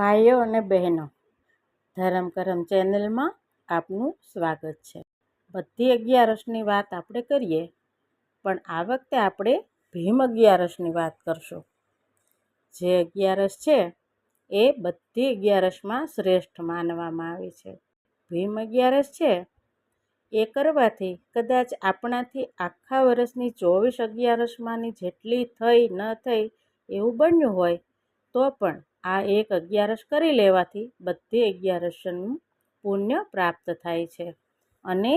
ભાઈઓ અને બહેનો. ધરમ કરમ ચેનલમાં આપનું સ્વાગત છે. બધી અગિયારસની વાત આપણે કરીએ, પણ આ વખતે આપણે ભીમ અગિયારસની વાત કરશું. જે અગિયારસ છે, એ બધી અગિયારસમાં શ્રેષ્ઠ માનવામાં આવે છે. ભીમ અગિયારસ છે, એ કરવાથી કદાચ આપણાથી આખા વર્ષની ચોવીસ અગિયારસમાંની જેટલી થઈ ન થઈ એવું બન્યું હોય, તો પણ આ એક અગિયારસ કરી લેવાથી બધી અગિયારસનું પુણ્ય પ્રાપ્ત થાય છે અને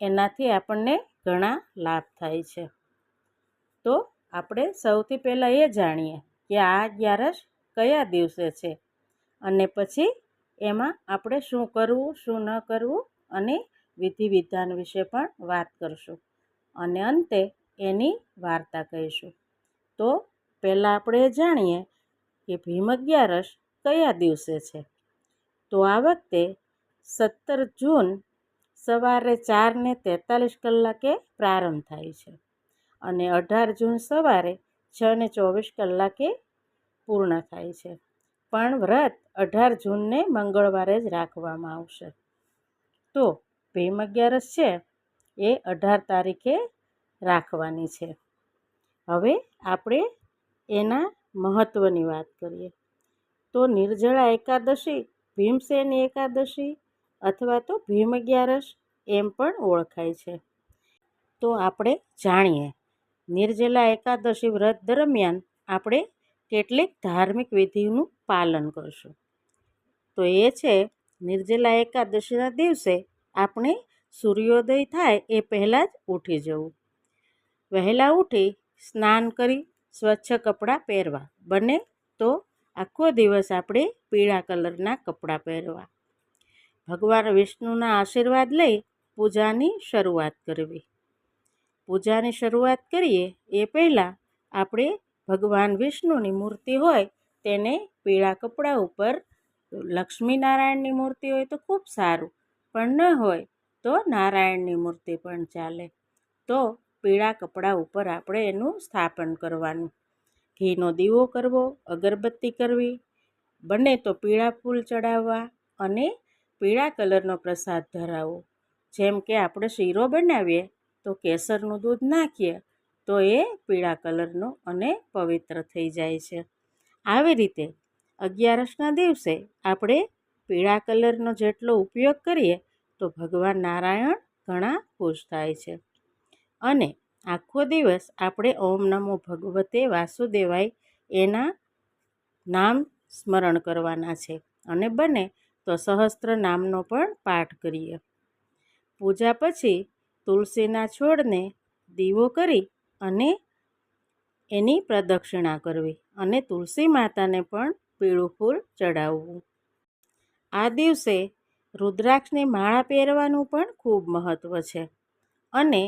એનાથી આપણને ઘણા લાભ થાય છે. તો આપણે સૌથી પહેલાં એ જાણીએ કે આ અગિયારસ કયા દિવસે છે અને પછી એમાં આપણે શું કરવું, શું ન કરવું અને વિધિ વિધાન વિશે પણ વાત કરશું અને અંતે એની વાર્તા કહીશું. તો પહેલાં આપણે જાણીએ કે ભીમ અગિયારસ કયા દિવસે છે? તો આ વખતે સત્તર જૂન સવારે ચારને તેતાલીસ કલાકે પ્રારંભ થાય છે અને અઢાર જૂન સવારે છ ને ચોવીસ કલાકે પૂર્ણ થાય છે. પણ વ્રત અઢાર જૂનને મંગળવારે જ રાખવામાં આવશે. તો ભીમ અગિયારસ છે એ અઢાર તારીખે રાખવાની છે. હવે આપણે એના મહત્ત્વની વાત કરીએ. તો નિર્જળા એકાદશી, ભીમસેની એકાદશી અથવા તો ભીમ અગિયારસ એમ પણ ઓળખાય છે. તો આપણે જાણીએ નિર્જલા એકાદશી વ્રત દરમિયાન આપણે કેટલીક ધાર્મિક વિધિનું પાલન કરશું. તો એ છે નિર્જલા એકાદશીના દિવસે આપણે સૂર્યોદય થાય એ પહેલાં જ ઉઠી જવું. વહેલા ઉઠી સ્નાન કરી સ્વચ્છ કપડાં પહેરવા. બને તો આખો દિવસ આપણે પીળા કલરના કપડાં પહેરવા. ભગવાન વિષ્ણુના આશીર્વાદ લઈ પૂજાની શરૂઆત કરવી. પૂજાની શરૂઆત કરીએ એ પહેલાં આપણે ભગવાન વિષ્ણુની મૂર્તિ હોય તેને પીળા કપડાં ઉપર, લક્ષ્મીનારાયણની મૂર્તિ હોય તો ખૂબ સારું, પણ ન હોય તો નારાયણની મૂર્તિ પણ ચાલે. તો પીળા કપડાં ઉપર આપણે એનું સ્થાપન કરવાનું. ઘીનો દીવો કરવો, અગરબત્તી કરવી, બને તો પીળા ફૂલ ચડાવવા અને પીળા કલરનો પ્રસાદ ધરાવવો જેમ કે આપણે શીરો બનાવીએ, તો કેસરનું દૂધ નાખીએ, તો એ પીળા કલરનો અને પવિત્ર થઈ જાય છે. આવી રીતે અગિયારસના દિવસે આપણે પીળા કલરનો જેટલો ઉપયોગ કરીએ, તો ભગવાન નારાયણ ઘણા ખુશ થાય છે. અને આખો દિવસ આપણે ઓમ નમો ભગવતે વાસુદેવાય એના નામ સ્મરણ કરવાના છે અને બને તો સહસ્ત્ર નામનો પણ પાઠ કરીએ. પૂજા પછી તુલસીના છોડને દીવો કરી અને એની પ્રદક્ષિણા કરવી અને તુલસી માતાને પણ પીળું ફૂલ ચડાવવું. આ દિવસે રુદ્રાક્ષની માળા પહેરવાનું પણ ખૂબ મહત્ત્વ છે અને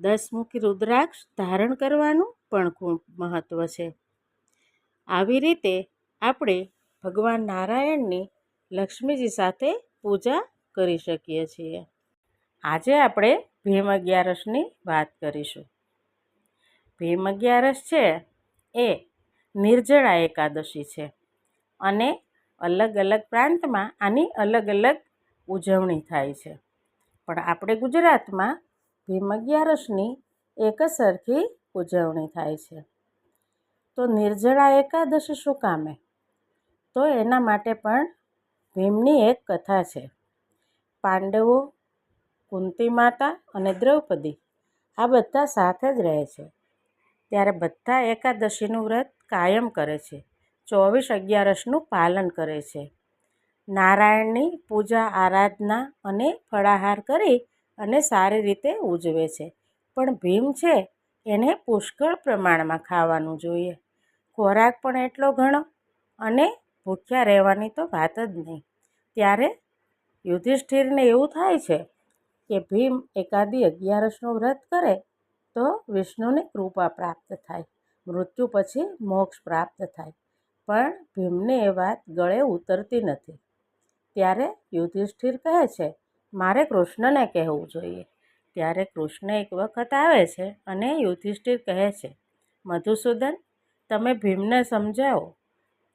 દસમુખી રુદ્રાક્ષ ધારણ કરવાનું પણ ખૂબ મહત્ત્વ છે. આવી રીતે આપણે ભગવાન નારાયણની લક્ષ્મીજી સાથે પૂજા કરી શકીએ છીએ. આજે આપણે ભીમ અગિયારસની વાત કરીશું. ભીમ અગિયારસ છે એ નિર્જળા એકાદશી છે અને અલગ અલગ પ્રાંતમાં આની અલગ અલગ ઉજવણી થાય છે. પણ આપણે ગુજરાતમાં ભીમ અગિયારસની એક સરખી ઉજવણી થાય છે. તો નિર્જળા એકાદશી શું કામે? તો એના માટે પણ ભીમની એક કથા છે. પાંડવો, કુંતી માતા અને દ્રૌપદી આ બધા સાથે જ રહે છે. ત્યારે બધા એકાદશીનું વ્રત કાયમ કરે છે. ચોવીસ અગિયારસનું પાલન કરે છે. નારાયણની પૂજા, આરાધના અને ફળાહાર કરી અને સારી રીતે ઉજવે છે. પણ ભીમ છે, એને પુષ્કળ પ્રમાણમાં ખાવાનું જોઈએ. ખોરાક પણ એટલો ઘણો અને ભૂખ્યા રહેવાની તો વાત જ નહીં. ત્યારે યુધિષ્ઠિરને એવું થાય છે કે ભીમ એકાદી અગિયારસનું વ્રત કરે તો વિષ્ણુની કૃપા પ્રાપ્ત થાય, મૃત્યુ પછી મોક્ષ પ્રાપ્ત થાય. પણ ભીમને એ વાત ગળે ઉતરતી નથી. ત્યારે યુધિષ્ઠિર કહે છે મારે કૃષ્ણને કહેવું જોઈએ. ત્યારે કૃષ્ણ એક વખત આવે છે અને યુધિષ્ઠિર કહે છે, મધુસૂદન, તમે ભીમને સમજાવો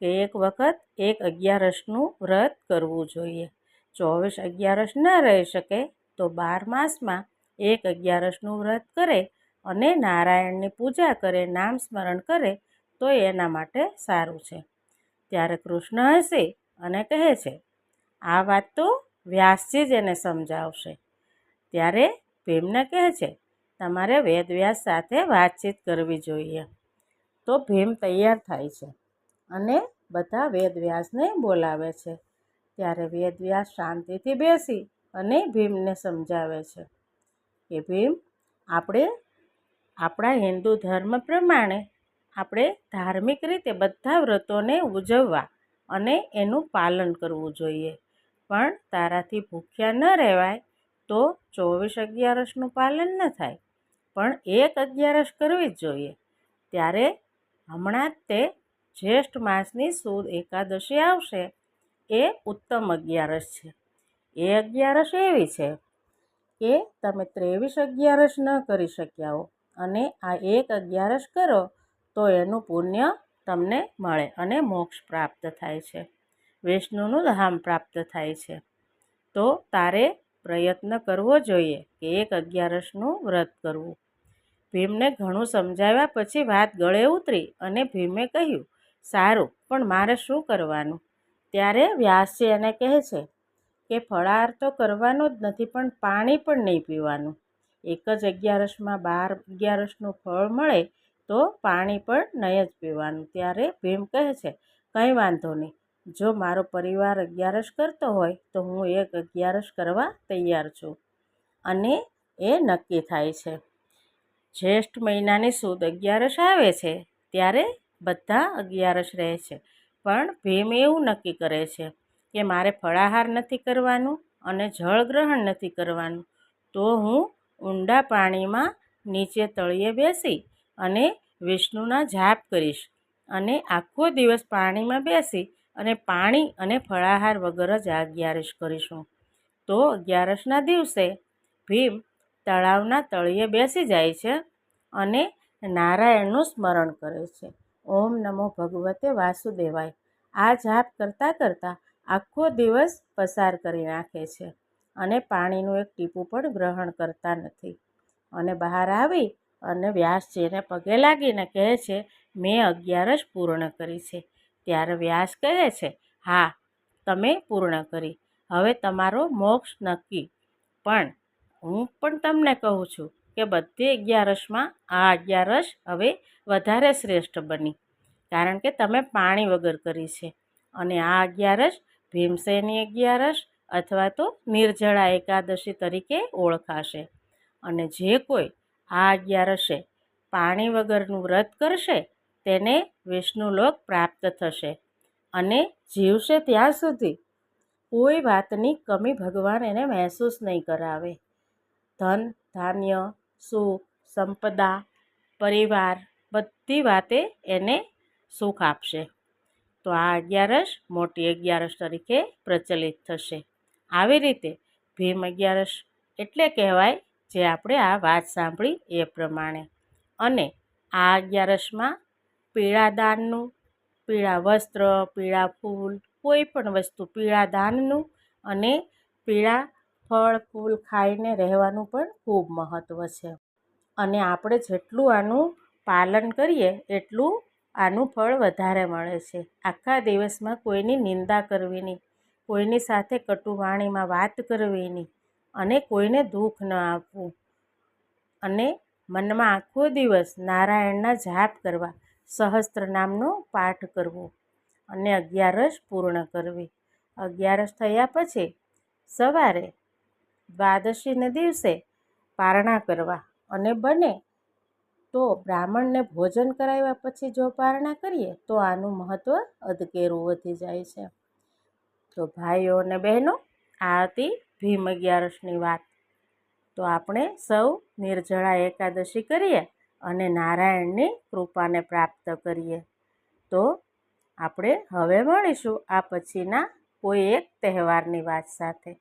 કે એક વખત એક અગિયારસનું વ્રત કરવું જોઈએ. ચોવીસ અગિયારસ ન રહી શકે તો બાર માસમાં એક અગિયારસનું વ્રત કરે અને નારાયણની પૂજા કરે, નામ સ્મરણ કરે તો એના માટે સારું છે. ત્યારે કૃષ્ણ હસી અને કહે છે, આ વાત તો વ્યાસજી જ એને સમજાવશે. ત્યારે ભીમને કહે છે, તમારે વેદવ્યાસ સાથે વાતચીત કરવી જોઈએ. તો ભીમ તૈયાર થાય છે અને બધા વેદવ્યાસને બોલાવે છે. ત્યારે વેદવ્યાસ શાંતિથી બેસી અને ભીમને સમજાવે છે કે, ભીમ, આપણે આપણા હિન્દુ ધર્મ પ્રમાણે આપણે ધાર્મિક રીતે બધા વ્રતોને ઉજવવા અને એનું પાલન કરવું જોઈએ. પણ તારાથી ભૂખ્યા ન રહેવાય તો ચોવીસ અગિયારસનું પાલન ન થાય. પણ એક અગિયારસ કરવી જ જોઈએ. ત્યારે હમણાં જ તે જ્યેષ્ઠ માસની સુદ એકાદશી આવશે. એ ઉત્તમ અગિયારસ છે. એ અગિયારસ એવી છે કે તમે ત્રેવીસ અગિયારસ ન કરી શક્યા હો અને આ એક અગિયારસ કરો તો એનું પુણ્ય તમને મળે અને મોક્ષ પ્રાપ્ત થાય છે. વિષ્ણુનું ધામ પ્રાપ્ત થાય છે. તો તારે પ્રયત્ન કરવો જોઈએ કે એક અગિયારસનું વ્રત કરવું. ભીમને ઘણું સમજાવ્યા પછી વાત ગળે ઉતરી અને ભીમે કહ્યું, સારું, પણ મારે શું કરવાનું? ત્યારે વ્યાસજી એને કહે છે કે ફળાહાર તો કરવાનો જ નથી, પણ પાણી પણ નહીં પીવાનું. એક જ અગિયારસમાં બાર અગિયારસનું ફળ મળે તો પાણી પણ નહીં જ પીવાનું. ત્યારે ભીમ કહે છે, કંઈ વાંધો નહીં. જો મારો પરિવાર અગિયારસ કરતો હોય, તો હું એક અગિયારસ કરવા તૈયાર છું. અને એ નક્કી થાય છે. જ્યેષ્ઠ મહિનાની સુદ અગિયારસ આવે છે, ત્યારે બધા અગિયારસ રહે છે. પણ ભીમ એવું નક્કી કરે છે કે મારે ફળાહાર નથી કરવાનું અને જળ ગ્રહણ નથી કરવાનું. તો હું ઊંડા પાણીમાં નીચે તળિયે બેસી અને વિષ્ણુના જાપ કરીશ અને આખો દિવસ પાણીમાં બેસી અને પાણી અને ફળાહાર વગર જ આ અગિયારસ કરીશું. તો અગિયારસના દિવસે ભીમ તળાવના તળિયે બેસી જાય છે અને નારાયણનું સ્મરણ કરે છે. ઓમ નમો ભગવતે વાસુદેવાય. આ જાપ કરતાં કરતાં આખો દિવસ પસાર કરી નાખે છે અને પાણીનું એક ટીપું પણ ગ્રહણ કરતા નથી. અને બહાર આવી અને વ્યાસજીને પગે લાગીને કહે છે, મેં અગિયારસ પૂર્ણ કરી છે. ત્યારે વ્યાસ કહે છે, હા, તમે પૂર્ણ કરી. હવે તમારો મોક્ષ નક્કી. પણ હું પણ તમને કહું છું કે બધી અગિયારસમાં આ અગિયારસ હવે વધારે શ્રેષ્ઠ બની. કારણ કે તમે પાણી વગર કરી છે. અને આ અગિયારસ ભીમસેની અગિયારસ અથવા તો નિર્જળા એકાદશી તરીકે ઓળખાશે. અને જે કોઈ આ અગિયારસે પાણી વગરનું વ્રત કરશે તેને વિષ્ણુલોક પ્રાપ્ત થશે. અને જીવશે ત્યાં સુધી. કોઈ વાતની કમી ભગવાન એને મહેસૂસ નહીં કરાવે. ધન, ધાન્ય, સુખ, સંપદા, પરિવાર બધી વાતે એને સુખ આપશે. તો આ અગિયારસ મોટી અગિયારસ તરીકે પ્રચલિત થશે. આવી રીતે ભીમ અગિયારસ એટલે કહેવાય જે આપણે આ વાત સાંભળી એ પ્રમાણે. અને આ અગિયારસમાં પીળા દાનનું પીળા વસ્ત્ર પીળા ફૂલ કોઈ પણ વસ્તુ પીળા દાનનું અને પીળા ફળ ફૂલ ખાઈને રહેવાનું પણ ખૂબ મહત્ત્વ છે. અને આપણે જેટલું આનું પાલન કરીએ, એટલું આનું ફળ વધારે મળે છે. આખા દિવસમાં કોઈની નિંદા કરવી નહીં કોઈની સાથે કટુવાણીમાં વાત કરવી નહીં અને કોઈને દુઃખ ન આપવું અને મનમાં આખો દિવસ નારાયણના જાપ કરવા સહસ્ત્ર નામનો પાઠ કરવો અને અગિયારસ પૂર્ણ કરવી. અગિયારસ થયા પછી સવારે દ્વાદશીને દિવસે પારણા કરવા અને બને તો બ્રાહ્મણને ભોજન કરાવ્યા પછી જો પારણા કરીએ તો આનું મહત્ત્વ અધકેરું વધી જાય છે. તો ભાઈઓ અને બહેનો, આ હતી ભીમ અગિયારસની વાત. તો આપણે સૌ નિર્જળા એકાદશી કરીએ અને નારાયણની કૃપાને પ્રાપ્ત કરીએ. તો આપણે હવે મળીશું આ પછીના કોઈ એક તહેવારની વાત સાથે.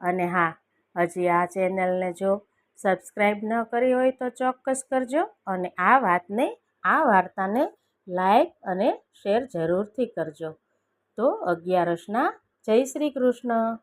અને હા, હજી આ ચેનલને જો સબસ્ક્રાઈબ ન કરી હોય તો ચોક્કસ કરજો અને આ વાતને, આ વાર્તાને લાઈક અને શેર જરૂરથી કરજો. તો અગિયારસના જય શ્રી કૃષ્ણ.